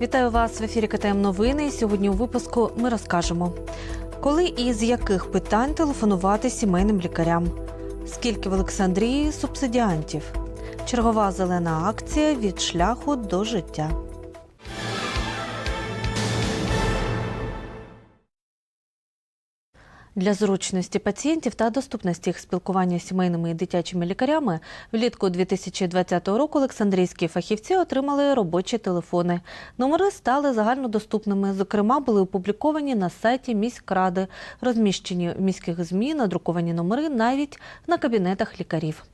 Вітаю вас в ефірі КТМ Новини. Сьогодні у випуску ми розкажемо, коли і з яких питань телефонувати сімейним лікарям, скільки в Олександрії субсидіантів, чергова зелена акція від шляху до життя. Для зручності пацієнтів та доступності їх спілкування з сімейними і дитячими лікарями влітку 2020 року Олександрійські фахівці отримали робочі телефони. Номери стали загальнодоступними. Зокрема, були опубліковані на сайті міськради, розміщені в міських ЗМІ, надруковані номери навіть на кабінетах лікарів.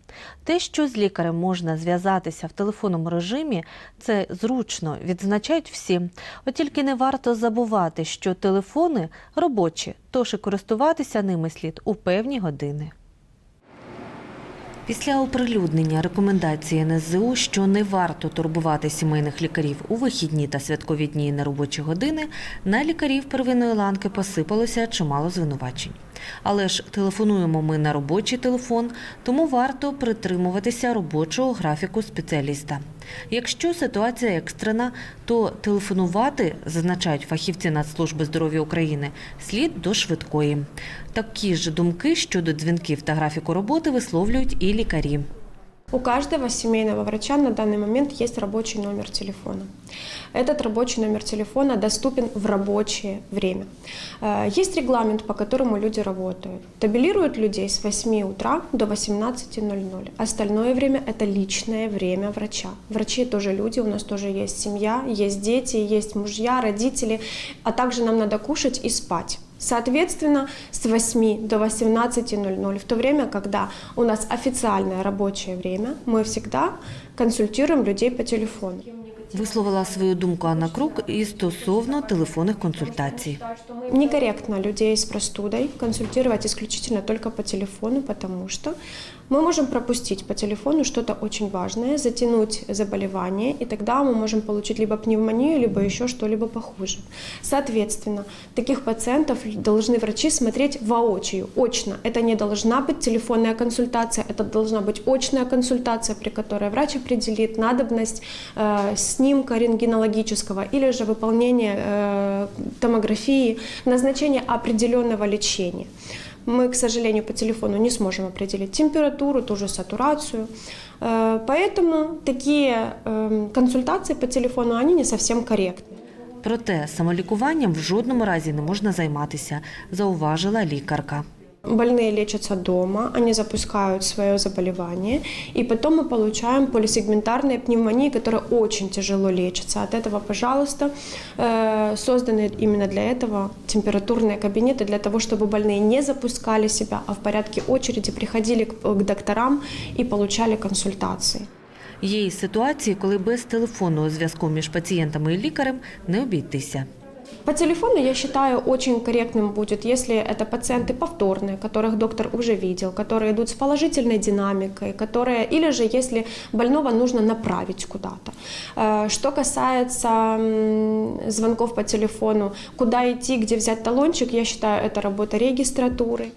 Те, що з лікарем можна зв'язатися в телефонному режимі, це зручно, відзначають всі. От тільки не варто забувати, що телефони робочі, тож і користуватися ними слід у певні години. Після оприлюднення рекомендації НСЗУ, що не варто турбувати сімейних лікарів у вихідні та святкові дні і неробочі години, на лікарів первинної ланки посипалося чимало звинувачень. Але ж телефонуємо ми на робочий телефон, тому варто притримуватися робочого графіку спеціаліста. Якщо ситуація екстрена, то телефонувати, зазначають фахівці Нацслужби здоров'я України, слід до швидкої. Такі ж думки щодо дзвінків та графіку роботи висловлюють і лікарі. У каждого семейного врача на данный момент есть рабочий номер телефона. Этот рабочий номер телефона доступен в рабочее время. Э, Есть регламент, по которому люди работают. Табелируют людей с 8 утра до 18.00. Остальное время – это личное время врача. Врачи тоже люди, у нас тоже есть семья, есть дети, есть мужья, родители, а также нам надо кушать и спать. Соответственно, с 8 до 18.00, в то время, когда у нас официальное рабочее время, мы всегда консультируем людей по телефону Висловила свою думку Анна Крук і стосовно телефонних консультацій. Некорректно людей с простудой консультировать исключительно только по телефону, потому что мы можем пропустить по телефону что-то очень важное, затянуть заболевание, и тогда мы можем получить либо пневмонию, либо еще что-либо похуже. Соответственно, таких пациентов должны врачи смотреть воочию, очно. Это не должна быть телефонная консультация, это должна быть очная консультация, при которой врач определит надобность э, снимка рентгенологического или же выполнения э, томографии, назначение определенного лечения. Мы, к сожалению, по телефону не сможем определить температуру, ту же сатурацию. Э, Поэтому такие э, консультации по телефону, они не совсем корректны. Проте самолікуванням в жодному разі не можна займатися, зауважила лікарка. Больные лечатся дома, они запускают свое заболевание, и потом мы получаем полисегментарные пневмонии, которые очень тяжело лечатся. От этого, пожалуйста, э, созданы именно для этого температурные кабинеты, для того, чтобы больные не запускали себя, а в порядке очереди приходили к к докторам и получали консультации. Є і ситуації, коли без телефонного зв'язку між пацієнтами і лікарем не обійтися. По телефону, я считаю, очень корректным будет, если это пациенты повторные, которых доктор уже видел, которые идут с положительной динамикой, которые, или же если больного нужно направить куда-то. Э, Что касается м, звонков по телефону, куда идти, где взять талончик, я считаю, это работа регистратуры.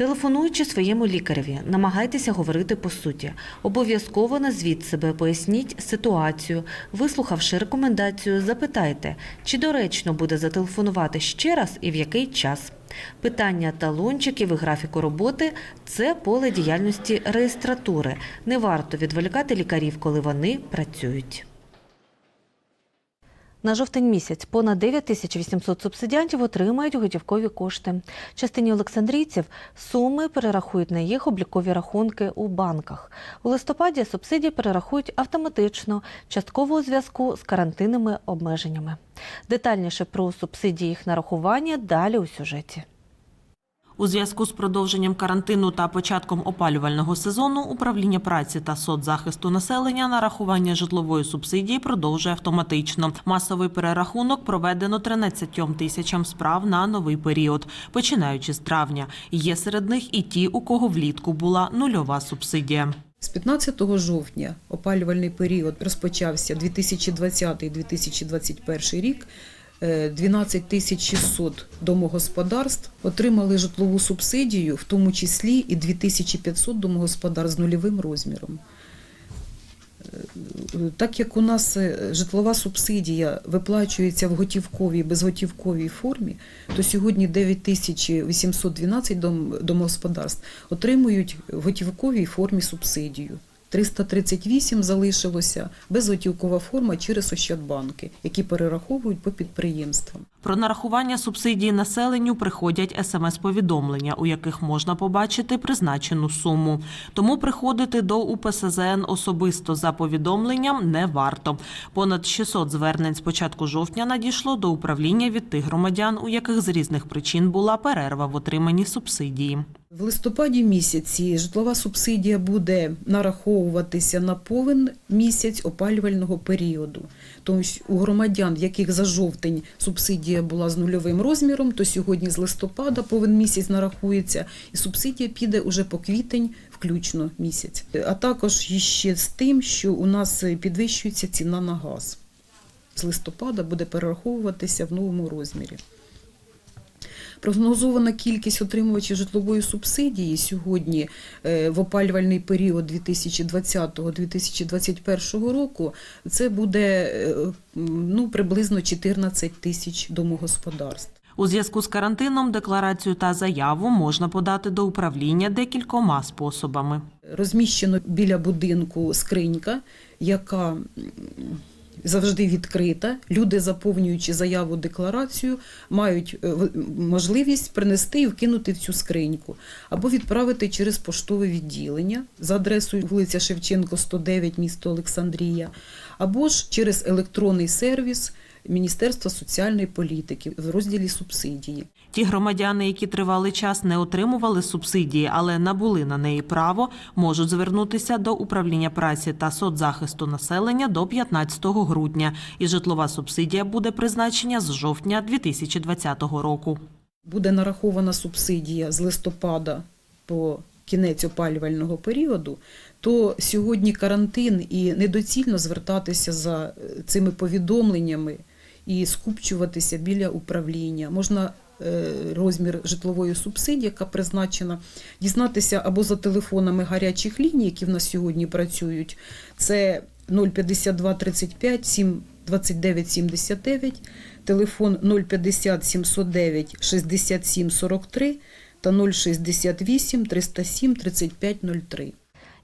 Телефонуючи своєму лікареві, намагайтеся говорити по суті. Обов'язково назвіть себе, поясніть ситуацію. Вислухавши рекомендацію, запитайте, чи доречно буде зателефонувати ще раз і в який час. Питання талончиків і графіку роботи це поле діяльності реєстратури. Не варто відволікати лікарів, коли вони працюють. На жовтень місяць понад 9800 субсидіантів отримають готівкові кошти. Частині олександрійців суми перерахують на їх облікові рахунки у банках. У листопаді субсидії перерахують автоматично, частково у зв'язку з карантинними обмеженнями. Детальніше про субсидії їх нарахування далі у сюжеті. У зв'язку з продовженням карантину та початком опалювального сезону управління праці та соцзахисту населення нарахування житлової субсидії продовжує автоматично. Масовий перерахунок проведено 13 тисячам справ на новий період, починаючи з травня. Є серед них і ті, у кого влітку була нульова субсидія. З 15 жовтня опалювальний період розпочався 2020-2021 рік. Е, 12 тисяч 600 домогосподарств отримали житлову субсидію, в тому числі і 2500 домогосподарств з нульовим розміром. Так як у нас е, житлова субсидія виплачується в готівковій безготівковій формі, то сьогодні 9812 дом, домогосподарств отримують в готівковій формі субсидію. 338 залишилося безготівкова форма через Ощадбанки, які перераховують по підприємствам. Про нарахування субсидії населенню приходять смс-повідомлення, у яких можна побачити призначену суму. Тому приходити до УПСЗН особисто за повідомленням не варто. Понад 600 звернень з початку жовтня надійшло до управління від тих громадян, у яких з різних причин була перерва в отриманні субсидії. В листопаді місяці житлова субсидія буде нараховуватися на повен місяць опалювального періоду. Тому що у громадян, в яких за жовтень субсидія була з нульовим розміром, то сьогодні з листопада повен місяць нарахується, і субсидія піде уже по квітень включно місяць. А також ще з тим, що у нас підвищується ціна на газ. З листопада буде перераховуватися в новому розмірі. Прогнозована кількість отримувачів житлової субсидії сьогодні е, в опалювальний період 2020-2021 року це буде е, ну, приблизно 14 тисяч домогосподарств. У зв'язку з карантином декларацію та заяву можна подати до управління декількома способами. Розміщено біля будинку скринька, яка завжди відкрита. Люди, заповнюючи заяву декларацію, мають е, можливість принести і вкинути в цю скриньку або відправити через поштове відділення за адресою вулиця Шевченко, 109, місто Олександрія, або ж через електронний сервіс Міністерства соціальної політики в розділі субсидії. Ті громадяни, які тривалий час не отримували субсидії, але набули на неї право, можуть звернутися до управління праці та соцзахисту населення до 15 грудня, і житлова субсидія буде призначена з жовтня 2020 року. буде нарахована субсидія з листопада по кінець опалювального періоду, то сьогодні карантин і недоцільно звертатися за е, цими повідомленнями і скупчуватися біля управління. Можна е, розмір житлової субсидії, яка призначена, дізнатися або за телефонами гарячих ліній, які в нас сьогодні працюють. Це 052 35 7 29 79, телефон 050 709 67 43 та 068 307 35 03.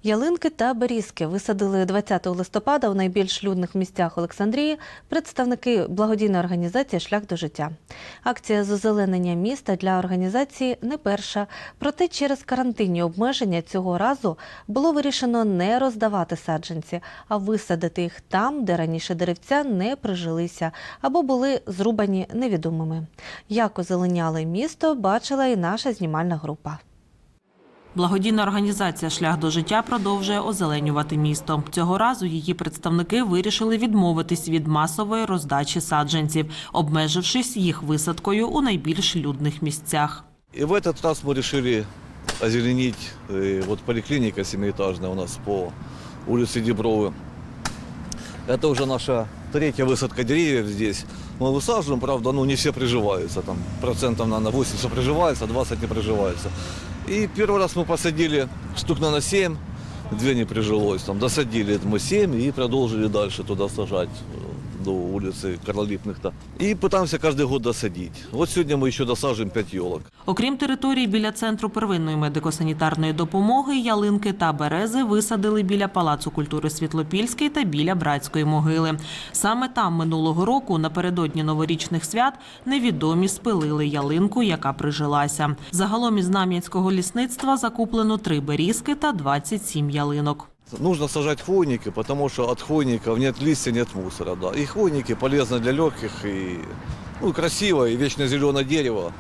Ялинки та берізки висадили 20 листопада у найбільш людних місцях Олександрії представники благодійної організації Шлях до життя. Акція з озеленення міста для організації не перша. Проте через карантинні обмеження цього разу було вирішено не роздавати саджанці, а висадити їх там, де раніше деревця не прижилися або були зрубані невідомими. Як озеленяли місто, бачила і наша знімальна група. Благодійна організація Шлях до життя продовжує озеленювати місто. Цього разу її представники вирішили відмовитись від масової роздачі саджанців, обмежившись їх висадкою у найбільш людних місцях. И в этот раз мы решили озеленить э, вот поликлиника семиэтажная у нас по улице Дебровы. Это уже наша третья высадка деревьев здесь. Мы высаживаем, правда, ну не все приживаются. Там процентов, наверное, 80 приживается, 20 не приживается. И первый раз мы посадили штук, на 7, две не прижилось. Там досадили мы 7 и продолжили дальше туда сажать э, до улицы Карла Липкнехта. И пытаемся каждый год досадить. Вот сегодня мы еще досаживаем 5 елок. Окрім території біля центру первинної медико-санітарної допомоги, ялинки та берези висадили біля Палацу культури Світлопільський та біля братської могили. Саме там минулого року, напередодні новорічних свят, невідомі спилили ялинку, яка прижилася. Загалом із Нам'янського лісництва закуплено три берізки та 27 ялинок. Нужно сажать хвойники, потому что от хвойников нет листья, нет мусора. Да. И хвойники полезны для легких, и ну, красиво, и вечно зеленое дерево,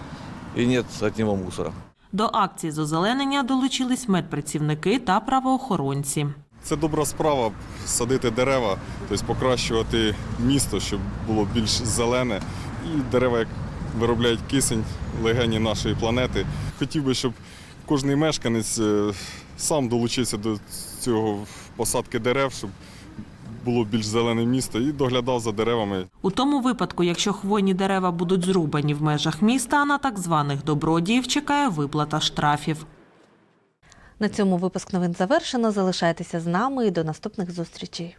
и нет от него мусора. До акції з озеленення долучились медпрацівники та правоохоронці. Це добра справа садити дерева, тобто покращувати місто, щоб було більш зелене. І дерева як виробляють кисень, легені нашої планети. Хотів би, щоб кожен мешканець е, сам долучився до цього посадки дерев, щоб було більш зелене місто і доглядав за деревами. У тому випадку, якщо хвойні дерева будуть зрубані в межах міста, на так званих добродіїв чекає виплата штрафів. На цьому випуск новин завершено. Залишайтеся з нами і до наступних зустрічей.